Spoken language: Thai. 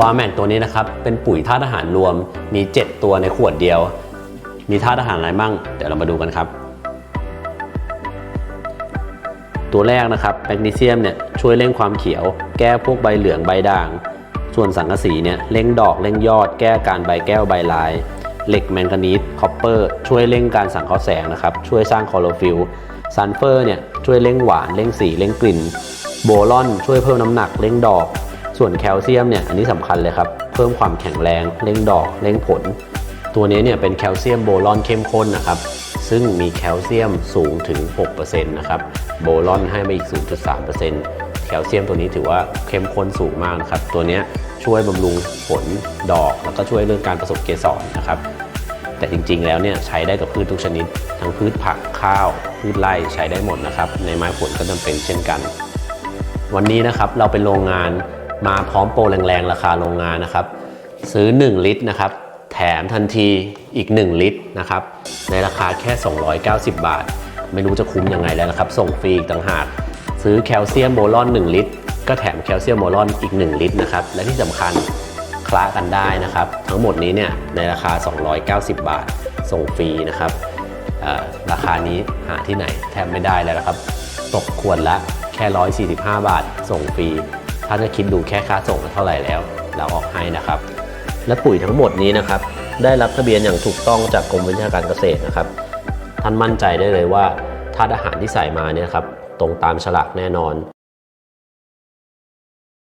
วาแมนตัวนี้นะครับ เป็นปุ๋ยธาตุอาหารรวมมี 7 ตัวในขวดเดียว มีธาตุอาหารอะไรบ้าง เดี๋ยวเรามาดูกันครับ ตัวแรกนะครับแมกนีเซียมเนี่ยช่วยเร่งความเขียว แก้พวกใบเหลืองใบด่าง ส่วนสังกะสีเนี่ยเร่งดอกเร่งยอด แก้การใบแก้วใบลายเหล็กแมงกานีสคอปเปอร์ช่วยเร่งการสังเคราะห์แสงนะครับ ช่วยสร้างคลอโรฟิลล์ซัลเฟอร์เนี่ยช่วยเร่งหวานเร่งสีเร่งกลิ่น โบรอนช่วยเพิ่มน้ำหนักเร่งดอก ส่วนแคลเซียมเนี่ยอันนี้สำคัญเลยครับ เพิ่มความแข็งแรงเร่งดอกเร่งผล ตัวนี้เนี่ยเป็นแคลเซียมโบรอนเข้มข้นนะครับ ซึ่งมีแคลเซียมสูงถึง 6%นะครับโบรอนให้มาอีก 0.3%แคลเซียมตัวนี้ถือว่าเข้มข้นสูงมากนะครับ ตัวนี้ช่วยบำรุงผลดอก แล้วก็ช่วยเรื่องการผสมเกสรนะครับแต่จริงๆ แล้วเนี่ยใช้ได้กับพืชทุกชนิด ทั้งพืชผักข้าว พืชไร่ใช้ได้หมดนะครับ ในไม้ผลก็จำเป็นเช่นกัน วันนี้นะครับเราเป็นโรงงาน มาพร้อมโปรแรงๆ ราคาโรงงานนะครับ ซื้อ 1 ลิตรนะครับ แถมทันทีอีก 1 ลิตรนะครับ ในราคาแค่ 290 บาท ไม่รู้จะคุ้มยังไงแล้วนะครับ ส่งฟรีอีกต่างหาก ซื้อแคลเซียมโบรอน 1 ลิตร ก็แถมแคลเซียมโบรอนอีก 1 ลิตรนะครับ และที่สำคัญคละกันได้นะครับ ทั้งหมดนี้เนี่ยในราคา 290 บาท ส่งฟรีนะครับ ราคานี้หาที่ไหนแทบไม่ได้แล้วนะครับ ตกขวดละแค่ 145 บาท ส่งฟรี ถ้าจะคิดดูแค่ค่าส่งเท่าไหร่แล้ว เราออกให้นะครับ และปุ๋ยทั้งหมดนี้นะครับ ได้รับทะเบียนอย่างถูกต้องจากกรมวิชาการเกษตรนะครับ ท่านมั่นใจได้เลยว่าธาตุอาหารที่ใส่มาเนี่ยครับ ตรงตามฉลากแน่นอน